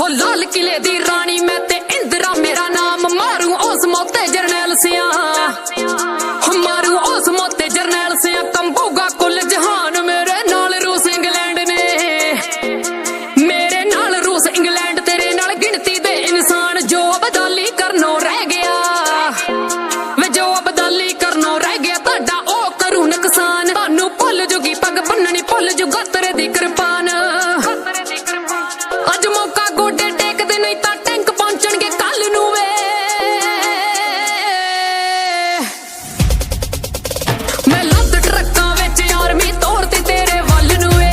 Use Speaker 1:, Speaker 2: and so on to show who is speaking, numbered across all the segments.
Speaker 1: ਹੋ ਲਾਲ ਕਿਲੇ ਦੀ ਰਾਣੀ, ਮੈਂ ਤੇ ਇੰਦਰਾ ਮੇਰਾ ਨਾਮ ਮਾਰੂ ਉਸ ਮੋਤੇ ਜਰਨੈਲ ਸਿਆ। ਹੋ ਮਾਰੂ ਉਸ ਮੋਤੇ ਜਰਨੈਲ ਸਿਆ ਕੰਬੂਗਾ ਕੁੱਲ ਜਹਾਨ ਮੇਰੇ ਨਾਲ ਰੂਸ ਇੰਗਲੈਂਡ ਨੇ। ਮੇਰੇ ਨਾਲ ਰੂਸ ਇੰਗਲੈਂਡ ਤੇਰੇ ਨਾਲ ਗਿਣਤੀ ਦੇ ਇਨਸਾਨ, ਜੋ ਬਦਾਲੀ ਕਰਨੋਂ ਰਹਿ ਗਿਆ। ਵੇ ਜੋ ਬਦਾਲੀ ਕਰਨੋਂ ਰਹਿ ਗਿਆ, ਤੁਹਾਡਾ ਉਹ ਕਰੂ ਨੁਕਸਾਨ। ਤੁਹਾਨੂੰ ਭੁੱਲ ਜੂਗੀ ਪੱਗ ਬੰਨਣੀ, ਭੁੱਲ ਜੂਗਾ ਤੇਰੇ ਦੀ ਕਿਰਪਾਨ। ਟੈਂਕ ਕੱਲ ਨੂੰ ਵੇ। ਮੈਂ ਲੱਦ ਟਰੱਕਾਂ ਵਿੱਚ ਆਰਮੀ ਤੋਰਤੀ ਤੇਰੇ ਵੱਲ ਨੂੰ ਵੇ।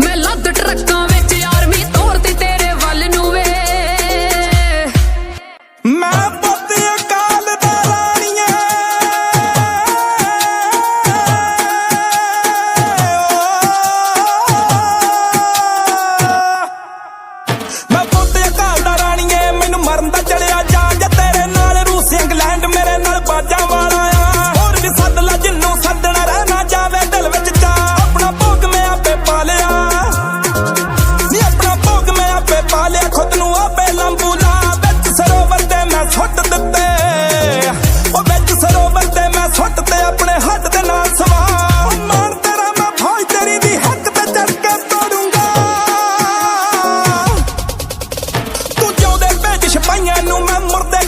Speaker 1: ਮੈਂ ਲੱਦ ਟਰੱਕਾਂ ਵਿੱਚ ਆਰਮੀ ਤੋਰਤੀ ਤੇਰੇ ਵੱਲ ਨੂੰ ਵੇ।
Speaker 2: ਮੈਂ ਪੁੱਤ ਅਕਾਲ ਦਾ ਰਾਣੀਏ ਮੈਂ ਮਰਨ ਦਾ ਚੜਿਆ ਜਾਗ ਤੇਰੇ ਨਾਲ ਰੂਸ, ਇੰਗਲੈਂਡ ਮੇਰੇ ਨਾਲ ਬਾਜਾਂ ਵਾਲਾ ਆ। ਹੋਰ ਵੀ ਸੱਦ ਲੈ ਜਿੰਨੂੰ ਸੱਦਣਾ ਰਹਿ ਨਾ ਜਾਵੇ ਦਿਲ ਵਿੱਚ ਚਾ ਆਪਣਾ ਭੋਗ ਮੈਂ ਆਪੇ ਪਾਲਿਆ। ਨੀ ਆਪਣਾ ਭੋਗ ਮੈਂ ਆਪੇ ਪਾਲਿਆ, ਖੁਦ ਨੂੰ ਆਪੇ ਲੰਬੂ ਲਾ। España no me morde